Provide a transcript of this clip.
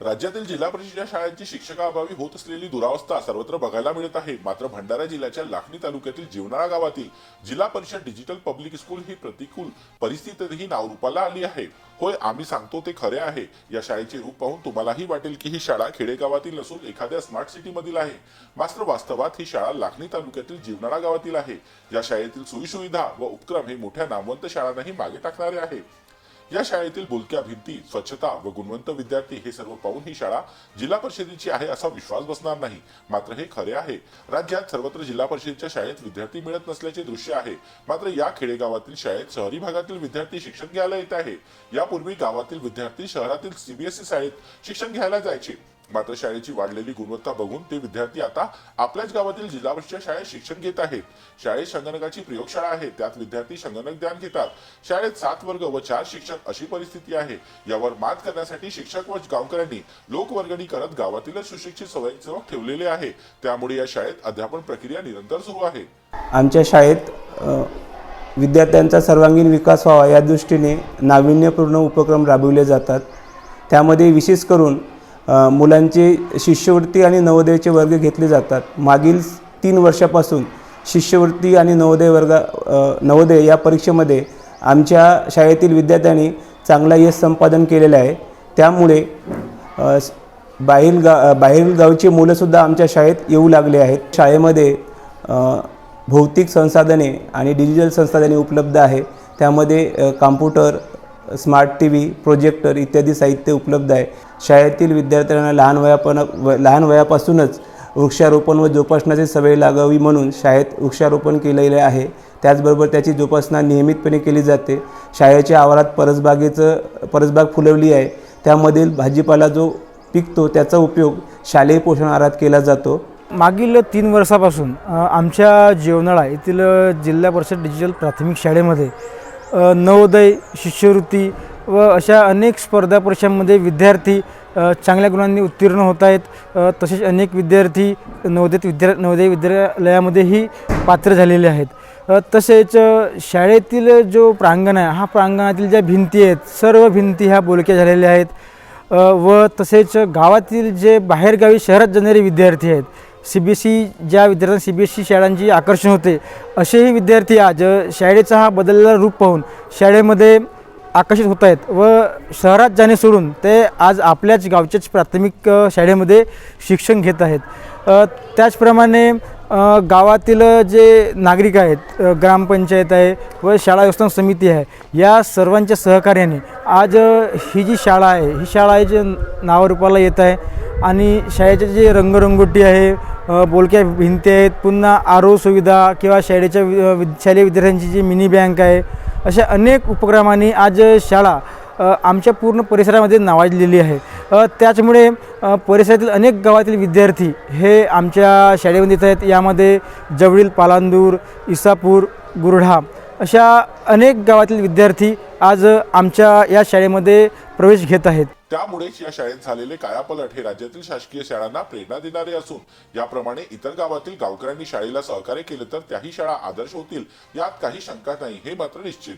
राज्यातील जिल्हा परिषदेच्या शाळांची शिक्षकाअभावी होत असलेली दुरावस्था सर्वत्र बघायला मिळत आहे. मात्र भंडारा जिल्ह्याच्या लाखणी तालुक्यातील जीवनाळा गावातील जिल्हा परिषद डिजिटल पब्लिक स्कूल ही प्रतिकूल परिस्थितीतही नावरूपाला आली आहे. होय आम्ही सांगतो ते खरे आहे. या शाळेचे रूप पाहून तुम्हालाही वाटेल की ही शाळा खेडेगावातील नसून एखाद्या स्मार्ट सिटी मधील आहे. मात्र वास्तवात ही शाळा लाखणी तालुक्यातील जीवनाळा गावातील आहे. या शाळेतील सोयीसुविधा व उपक्रम हे मोठ्या नामवंत शाळांनाही मागे टाकणारे आहे. या शाळेतील बोलक्या भिंती स्वच्छता व गुणवंत विद्यार्थी हे सर्व पाहून ही शाळा जिल्हा परिषदेची आहे असा विश्वास बसणार नाही. मात्र हे खरे आहे. राज्यात सर्वत्र जिल्हा परिषदेच्या शाळेत विद्यार्थी मिळत नसल्याचे दृश्य आहे. मात्र या खेडेगावातील शाळेत शहरी भागातील विद्यार्थी शिक्षण घ्यायला येत आहे. यापूर्वी गावातील विद्यार्थी शहरातील सीबीएसई शाळेत शिक्षण घ्यायला जायचे. मात्र शाळेची वाढलेली गुणवत्ता बघून ते विद्यार्थी आता आपल्याच गावातील जिल्हा परिषद शाळेत शिक्षण घेत आहेत. शाळेत संगणकाची प्रयोगशाळा आहे त्यात विद्यार्थी संगणक ज्ञान घेतात. शाळेत सात वर्ग व चार शिक्षक अशी परिस्थिती आहे. यावर मात करण्यासाठी शिक्षक व गावकऱ्यांनी लोकवर्गणी करत गावातीलच सुशिक्षित स्वयंसेवक ठेवलेले आहे. त्यामुळे या शाळेत अध्यापन प्रक्रिया निरंतर सुरू आहे. आमच्या शाळेत विद्यार्थ्यांचा सर्वांगीण विकास व्हावा या दृष्टीने नाविन्यपूर्ण उपक्रम राबविले जातात. त्यामध्ये विशेष करून मुलांचे शिष्यवृत्ती आणि नवोदयाचे वर्ग घेतले जातात. मागील तीन वर्षापासून शिष्यवृत्ती आणि नवोदय वर्ग नवोदय या परीक्षेमध्ये आमच्या शाळेतील विद्यार्थ्यांनी चांगला यश संपादन केलेलं आहे. त्यामुळे बाहेर गा बाहेरील गावचे मुलंसुद्धा आमच्या शाळेत येऊ लागले आहेत. शाळेमध्ये भौतिक संसाधने आणि डिजिटल संसाधने उपलब्ध आहे. त्यामध्ये computer smart T V projector इत्यादी साहित्य उपलब्ध आहे. शाळेतील विद्यार्थ्यांना लहान वयापण व लहान वयापासूनच वृक्षारोपण व जोपासनाची सवय लागावी म्हणून शाळेत वृक्षारोपण केलेले आहे. त्याचबरोबर त्याची जोपासना नियमितपणे केली जाते. शाळेच्या आवारात परसबागेचं परसबाग फुलवली आहे. त्यामधील भाजीपाला जो पिकतो त्याचा उपयोग शालेय पोषण आहारात केला जातो. मागील तीन वर्षापासून आमच्या जेवणाळा येथील जिल्हा परिषद डिजिटल प्राथमिक शाळेमध्ये नवोदय शिष्यवृत्ती व अशा अनेक स्पर्धा परीक्षांमध्ये विद्यार्थी चांगल्या गुणांनी उत्तीर्ण होत आहेत. तसेच अनेक विद्यार्थी नवोदित विद्या नवोदय विद्यालयामध्येही पात्र झालेले आहेत. तसेच शाळेतील जो प्रांगण आहे हा प्रांगणातील ज्या भिंती आहेत सर्व भिंती ह्या बोलक्या झालेल्या आहेत. व तसेच गावातील जे बाहेरगावी शहरात जाणारे विद्यार्थी आहेत सी बी एस ई ज्या विद्यार्थ्यांना सी बी एस ई शाळांची आकर्षण होते असेही विद्यार्थी आज शाळेचा हा बदललेला रूप पाहून शाळेमध्ये आकर्षित होत आहेत व शहरात जाणे सोडून ते आज आपल्याच गावच्याच प्राथमिक शाळेमध्ये शिक्षण घेत आहेत. त्याचप्रमाणे गावातील जे नागरिक आहेत ग्रामपंचायत आहे व शाळा व्यवस्थापन समिती आहे या सर्वांच्या सहकार्याने आज ही जी शाळा आहे ही शाळा आहे जे नावारूपाला येत आहे आणि शाळेचे जे रंगरंगोटी आहे बोलक्या भिंती आहेत. पुन्हा आरो सुविधा किंवा शाळेच्या वि- शालेय विद्यार्थ्यांची जी मिनी बँक आहे अशा अनेक उपक्रमांनी आज शाळा आमच्या पूर्ण परिसरामध्ये नावाजलेली आहे. त्याचमुळे परिसरातील अनेक गावातील विद्यार्थी हे आमच्या शाळेमध्ये येत आहेत. यामध्ये जवळील पालांदूर इसापूर गुरढा अशा अनेक गावातील विद्यार्थी आज आमच्या या शाळेमध्ये प्रवेश घेत आहेत. त्यामुळेच या शाळेत झालेले कायापलट हे राज्यातील शासकीय शाळांना प्रेरणा देणारे असून याप्रमाणे इतर गावातील गावकऱ्यांनी शाळेला सहकार्य केले तर त्याही शाळा आदर्श होतील यात काही शंका नाही हे मात्र निश्चित.